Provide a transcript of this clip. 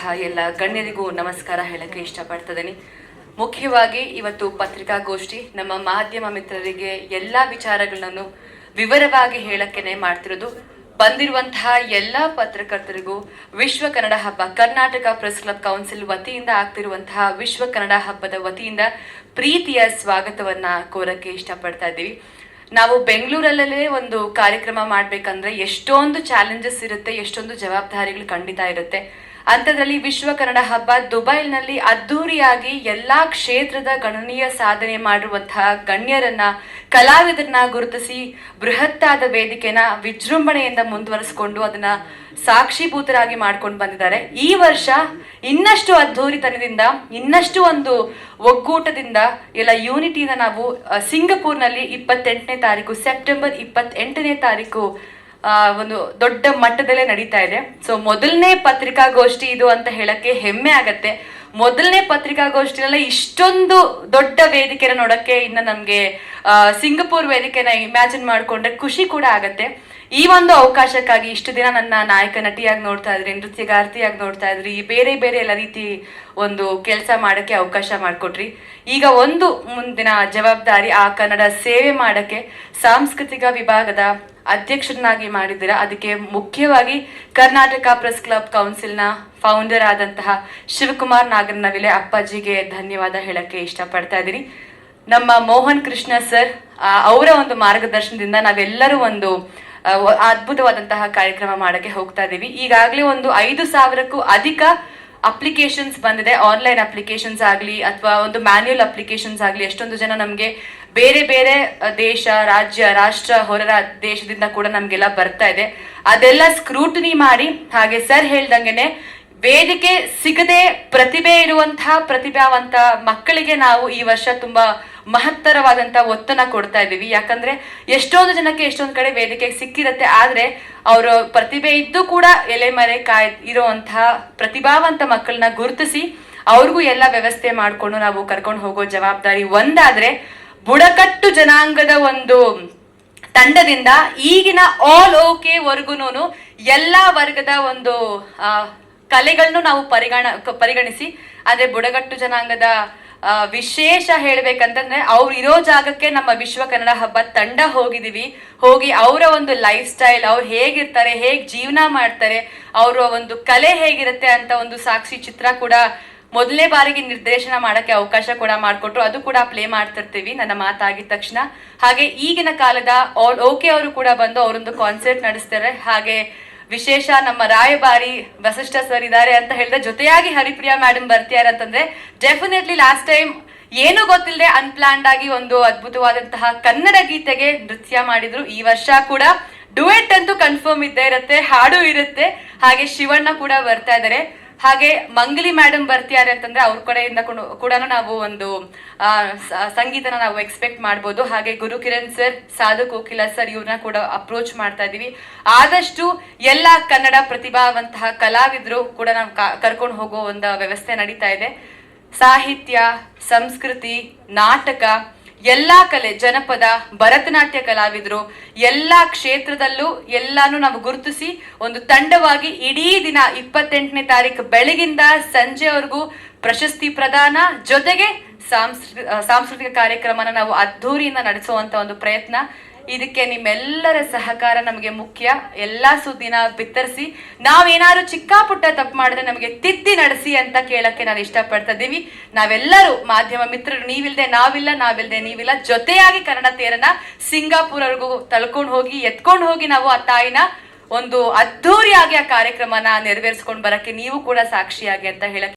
ಬಂದಿರುವಂತಹ ಎಲ್ಲ ಗಣ್ಯರಿಗೂ ನಮಸ್ಕಾರ ಹೇಳಕ್ಕೆ ಇಷ್ಟಪಡ್ತಿದ್ದೀನಿ ಮುಖ್ಯವಾಗಿ ಇವತ್ತು ಪತ್ರಿಕಾಗೋಷ್ಠಿ ನಮ್ಮ ಮಾಧ್ಯಮ ಮಿತ್ರರಿಗೆ ಎಲ್ಲ ವಿಚಾರಗಳನ್ನು ವಿವರವಾಗಿ ಹೇಳಕ್ಕೆನೆ ಮಾಡ್ತಿರೋದು. ಬಂದಿರುವಂತಹ ಎಲ್ಲ ಪತ್ರಕರ್ತರಿಗೂ ವಿಶ್ವ ಕನ್ನಡ ಹಬ್ಬ, ಕರ್ನಾಟಕ ಪ್ರೆಸ್ ಕ್ಲಬ್ ಕೌನ್ಸಿಲ್ ವತಿಯಿಂದ ಆಗ್ತಿರುವಂತಹ ವಿಶ್ವ ಕನ್ನಡ ಹಬ್ಬದ ವತಿಯಿಂದ ಪ್ರೀತಿಯ ಸ್ವಾಗತವನ್ನ ಕೋರಕ್ಕೆ ಇಷ್ಟಪಡ್ತಾ ಇದ್ದೀವಿ. ನಾವು ಬೆಂಗಳೂರಲ್ಲೇ ಒಂದು ಕಾರ್ಯಕ್ರಮ ಮಾಡ್ಬೇಕಂದ್ರೆ ಎಷ್ಟೊಂದು ಚಾಲೆಂಜಸ್ ಇರುತ್ತೆ, ಎಷ್ಟೊಂದು ಜವಾಬ್ದಾರಿಗಳು ಖಂಡಿತ ಇರುತ್ತೆ. ಅಂಥದ್ರಲ್ಲಿ ವಿಶ್ವ ಕನ್ನಡ ಹಬ್ಬ ದುಬೈನಲ್ಲಿ ಅದ್ದೂರಿಯಾಗಿ ಎಲ್ಲಾ ಕ್ಷೇತ್ರದ ಗಣನೀಯ ಸಾಧನೆ ಮಾಡಿರುವಂತಹ ಗಣ್ಯರನ್ನ, ಕಲಾವಿದರನ್ನ ಗುರುತಿಸಿ ಬೃಹತ್ತಾದ ವೇದಿಕೆನ ವಿಜೃಂಭಣೆಯಿಂದ ಮುಂದುವರಿಸಿಕೊಂಡು ಅದನ್ನ ಸಾಕ್ಷಿಭೂತರಾಗಿ ಮಾಡ್ಕೊಂಡು ಬಂದಿದ್ದಾರೆ. ಈ ವರ್ಷ ಇನ್ನಷ್ಟು ಅದ್ಧೂರಿತನದಿಂದ ಇನ್ನಷ್ಟು ಒಂದು ಒಗ್ಗೂಟದಿಂದ ಎಲ್ಲ ಯೂನಿಟಿನ ನಾವು ಸಿಂಗಪೂರ್ನಲ್ಲಿ ಇಪ್ಪತ್ತೆಂಟನೇ ತಾರೀಕು, ಸೆಪ್ಟೆಂಬರ್ ಇಪ್ಪತ್ತೆಂಟನೇ ತಾರೀಕು ಒಂದು ದೊಡ್ಡ ಮಟ್ಟದಲ್ಲೇ ನಡೀತಾ ಇದೆ. ಸೊ ಮೊದಲನೇ ಪತ್ರಿಕಾಗೋಷ್ಠಿ ಇದು ಅಂತ ಹೇಳಕ್ಕೆ ಹೆಮ್ಮೆ ಆಗತ್ತೆ. ಮೊದಲನೇ ಪತ್ರಿಕಾಗೋಷ್ಠಿನೆಲ್ಲ ಇಷ್ಟೊಂದು ದೊಡ್ಡ ವೇದಿಕೆನ ನೋಡಕ್ಕೆ ಇನ್ನು ನಮ್ಗೆ ಸಿಂಗಪೂರ್ ವೇದಿಕೆನ ಇಮ್ಯಾಜಿನ್ ಮಾಡ್ಕೊಂಡ್ರೆ ಖುಷಿ ಕೂಡ ಆಗತ್ತೆ. ಈ ಒಂದು ಅವಕಾಶಕ್ಕಾಗಿ ಇಷ್ಟು ದಿನ ನನ್ನ ನಾಯಕ ನಟಿಯಾಗಿ ನೋಡ್ತಾ ಇದ್ರಿ, ನೃತ್ಯಗಾರ್ತಿಯಾಗಿ ನೋಡ್ತಾ ಇದ್ರಿ ಬೇರೆ ಬೇರೆ ಎಲ್ಲ ರೀತಿ ಒಂದು ಕೆಲಸ ಮಾಡಕ್ಕೆ ಅವಕಾಶ ಮಾಡಿಕೊಟ್ರಿ. ಈಗ ಒಂದು ಮುಂದಿನ ಜವಾಬ್ದಾರಿ ಆ ಕನ್ನಡ ಸೇವೆ ಮಾಡಕ್ಕೆ ಸಾಂಸ್ಕೃತಿಕ ವಿಭಾಗದ ಅಧ್ಯಕ್ಷರನ್ನಾಗಿ ಮಾಡಿದ್ದೀರಾ? ಅದಕ್ಕೆ ಮುಖ್ಯವಾಗಿ ಕರ್ನಾಟಕ ಪ್ರೆಸ್ ಕ್ಲಬ್ ಕೌನ್ಸಿಲ್ನ ಫೌಂಡರ್ ಆದಂತಹ ಶಿವಕುಮಾರ್ ನಾಗರನವಿಲೆ ಅಪ್ಪಾಜಿಗೆ ಧನ್ಯವಾದ ಹೇಳಕ್ಕೆ ಇಷ್ಟಪಡ್ತಾ ಇದ್ದೀನಿ. ನಮ್ಮ ಮೋಹನ್ ಕೃಷ್ಣ ಸರ್ ಅವರ ಒಂದು ಮಾರ್ಗದರ್ಶನದಿಂದ ನಾವೆಲ್ಲರೂ ಒಂದು ಅದ್ಭುತವಾದಂತಹ ಕಾರ್ಯಕ್ರಮ ಮಾಡಕ್ಕೆ ಹೋಗ್ತಾ ಇದ್ದೀವಿ. ಈಗಾಗಲೇ ಒಂದು ಐದು ಸಾವಿರಕ್ಕೂ ಅಧಿಕ ಅಪ್ಲಿಕೇಶನ್ಸ್ ಬಂದಿದೆ. ಆನ್ಲೈನ್ ಅಪ್ಲಿಕೇಶನ್ಸ್ ಆಗಲಿ ಅಥವಾ ಒಂದು ಮ್ಯಾನ್ಯುಯಲ್ ಅಪ್ಲಿಕೇಶನ್ಸ್ ಆಗಲಿ, ಎಷ್ಟೊಂದು ಜನ ನಮಗೆ ಬೇರೆ ಬೇರೆ ದೇಶ, ರಾಜ್ಯ, ರಾಷ್ಟ್ರ ಹೊರ ದೇಶದಿಂದ ಕೂಡ ನಮಗೆಲ್ಲ ಬರ್ತಾ ಇದೆ. ಅದೆಲ್ಲ ಸ್ಕ್ರೂಟನಿ ಮಾಡಿ, ಹಾಗೆ ಸರ್ ಹೇಳ್ದಂಗೆನೆ ವೇದಿಕೆ ಸಿಗದೆ ಪ್ರತಿಭೆ ಇರುವಂತಹ ಪ್ರತಿಭಾವಂತ ಮಕ್ಕಳಿಗೆ ನಾವು ಈ ವರ್ಷ ತುಂಬಾ ಮಹತ್ತರವಾದಂತ ಒತ್ತನ್ನ ಕೊಡ್ತಾ ಇದ್ದೀವಿ. ಯಾಕಂದ್ರೆ ಎಷ್ಟೊಂದು ಜನಕ್ಕೆ ಎಷ್ಟೊಂದು ಕಡೆ ವೇದಿಕೆ ಸಿಕ್ಕಿರತ್ತೆ, ಆದ್ರೆ ಅವರ ಪ್ರತಿಭೆ ಇದ್ದು ಕೂಡ ಎಲೆ ಮರೆ ಕಾಯ್ ಇರುವಂತಹ ಪ್ರತಿಭಾವಂತ ಮಕ್ಕಳನ್ನ ಗುರುತಿಸಿ ಅವ್ರಿಗೂ ಎಲ್ಲ ವ್ಯವಸ್ಥೆ ಮಾಡ್ಕೊಂಡು ನಾವು ಕರ್ಕೊಂಡು ಹೋಗೋ ಜವಾಬ್ದಾರಿ ಒಂದಾದ್ರೆ ಬುಡಕಟ್ಟು ಜನಾಂಗದ ಒಂದು ತಂಡದಿಂದ ಈಗಿನ ಆಲ್ ಓಕೆ ವರ್ಗುನು ಎಲ್ಲ ವರ್ಗದ ಒಂದು ಕಲೆಗಳನ್ನು ನಾವು ಪರಿಗಣ ಪರಿಗಣಿಸಿ ಅಂದ್ರೆ ಬುಡಗಟ್ಟು ಜನಾಂಗದ ವಿಶೇಷ ಹೇಳಬೇಕಂತಂದ್ರೆ ಅವ್ರು ಇರೋ ಜಾಗಕ್ಕೆ ನಮ್ಮ ವಿಶ್ವ ಕನ್ನಡ ಹಬ್ಬ ತಂಡ ಹೋಗಿದೀವಿ. ಹೋಗಿ ಅವರ ಒಂದು ಲೈಫ್ ಸ್ಟೈಲ್ ಅವ್ರು ಹೇಗಿರ್ತಾರೆ, ಹೇಗೆ ಜೀವನ ಮಾಡ್ತಾರೆ, ಅವರ ಒಂದು ಕಲೆ ಹೇಗಿರುತ್ತೆ ಅಂತ ಒಂದು ಸಾಕ್ಷಿ ಚಿತ್ರ ಕೂಡ ಮೊದಲನೇ ಬಾರಿಗೆ ನಿರ್ದೇಶನ ಮಾಡೋಕ್ಕೆ ಅವಕಾಶ ಕೂಡ ಮಾಡಿಕೊಟ್ರು. ಅದು ಕೂಡ ಪ್ಲೇ ಮಾಡ್ತಿರ್ತೀವಿ, ನನ್ನ ಮಾತಾಗಿದ ತಕ್ಷಣ. ಹಾಗೆ ಈಗಿನ ಕಾಲದ ಓಕೆ ಅವರು ಕೂಡ ಬಂದು ಅವರೊಂದು ಕಾನ್ಸರ್ಟ್ ನಡೆಸ್ತಾರೆ. ಹಾಗೆ ವಿಶೇಷ ನಮ್ಮ ರಾಯಭಾರಿ ವಸಿಷ್ಠ ಸರ್ ಇದ್ದಾರೆ ಅಂತ ಹೇಳಿದ್ರೆ, ಜೊತೆಯಾಗಿ ಹರಿಪ್ರಿಯಾ ಮೇಡಮ್ ಬರ್ತಿದ್ದಾರೆ ಅಂತಂದ್ರೆ ಡೆಫಿನೆಟ್ಲಿ ಲಾಸ್ಟ್ ಟೈಮ್ ಏನು ಗೊತ್ತಿಲ್ಲದೆ ಅನ್ಪ್ಲಾನ್ಡ್ ಆಗಿ ಒಂದು ಅದ್ಭುತವಾದಂತಹ ಕನ್ನಡ ಗೀತೆಗೆ ನೃತ್ಯ ಮಾಡಿದ್ರು. ಈ ವರ್ಷ ಕೂಡ ಡುವೆಟ್ ಅಂತೂ ಕನ್ಫರ್ಮ್ ಇದ್ದೇ ಇರುತ್ತೆ, ಹಾಡು ಇರುತ್ತೆ. ಹಾಗೆ ಶಿವಣ್ಣ ಕೂಡ ಬರ್ತಾ ಇದ್ದಾರೆ. ಹಾಗೆ ಮಂಗಲಿ ಮೇಡಮ್ ಬರ್ತಿದ್ದಾರೆ ಅಂತಂದ್ರೆ ಅವ್ರ ಕಡೆಯಿಂದ ಕೂಡ ನಾವು ಒಂದು ಸಂಗೀತನ ನಾವು ಎಕ್ಸ್ಪೆಕ್ಟ್ ಮಾಡ್ಬೋದು. ಹಾಗೆ ಗುರು ಕಿರಣ್ ಸರ್ ಸಾಧು ಕೋಕಿಲ ಸರ್ ಇವ್ರನ್ನ ಕೂಡ ಅಪ್ರೋಚ್ ಮಾಡ್ತಾ ಇದೀವಿ ಆದಷ್ಟು ಎಲ್ಲ ಕನ್ನಡ ಪ್ರತಿಭಾವಂತಹ ಕಲಾವಿದರು ಕೂಡ ನಾವು ಕರ್ಕೊಂಡು ಹೋಗೋ ಒಂದು ವ್ಯವಸ್ಥೆ ನಡೀತಾ ಇದೆ. ಸಾಹಿತ್ಯ, ಸಂಸ್ಕೃತಿ, ನಾಟಕ ಎಲ್ಲಾ ಕಲೆ, ಜನಪದ, ಭರತನಾಟ್ಯ ಕಲಾವಿದರು, ಎಲ್ಲಾ ಕ್ಷೇತ್ರದಲ್ಲೂ ಎಲ್ಲಾನು ನಾವು ಗುರುತಿಸಿ ಒಂದು ತಂಡವಾಗಿ ಇಡೀ ದಿನ ಇಪ್ಪತ್ತೆಂಟನೇ ತಾರೀಕು ಬೆಳಗಿಂದ ಸಂಜೆವರೆಗೂ ಪ್ರಶಸ್ತಿ ಪ್ರದಾನ ಜೊತೆಗೆ ಸಾಂಸ್ಕೃ ಸಾಂಸ್ಕೃತಿಕ ಕಾರ್ಯಕ್ರಮನ ನಾವು ಅದ್ಧೂರಿಯಿಂದ ನಡೆಸುವಂತ ಒಂದು ಪ್ರಯತ್ನ. ಇದಕ್ಕೆ ನಿಮ್ಮೆಲ್ಲರ ಸಹಕಾರ ನಮಗೆ ಮುಖ್ಯ. ಎಲ್ಲ ಸುದ್ದಿನ ಬಿತ್ತರಿಸಿ, ನಾವೇನಾದ್ರು ಚಿಕ್ಕ ಪುಟ್ಟ ತಪ್ಪು ಮಾಡಿದ್ರೆ ನಮಗೆ ತಿದ್ದಿ ನಡೆಸಿ ಅಂತ ಕೇಳಕ್ಕೆ ನಾನು ಇಷ್ಟಪಡ್ತಾ ಇದ್ದೀವಿ ನಾವೆಲ್ಲರೂ ಮಾಧ್ಯಮ ಮಿತ್ರರು, ನೀವಿಲ್ದೆ ನಾವಿಲ್ಲ ನಾವಿಲ್ಲದೆ ನೀವಿಲ್ಲ, ಜೊತೆಯಾಗಿ ಕನ್ನಡ ತೇರನ್ನ ಸಿಂಗಾಪುರ್ವರೆಗೂ ತಳ್ಕೊಂಡು ಹೋಗಿ, ಎತ್ಕೊಂಡು ಹೋಗಿ ನಾವು ಆ ತಾಯಿನ ಒಂದು ಅದ್ಧೂರಿಯಾಗಿ ಆ ಕಾರ್ಯಕ್ರಮನ ನೆರವೇರಿಸ್ಕೊಂಡು ಬರಕ್ಕೆ ನೀವು ಕೂಡ ಸಾಕ್ಷಿಯಾಗಿ ಅಂತ ಹೇಳಕ್ಕೆ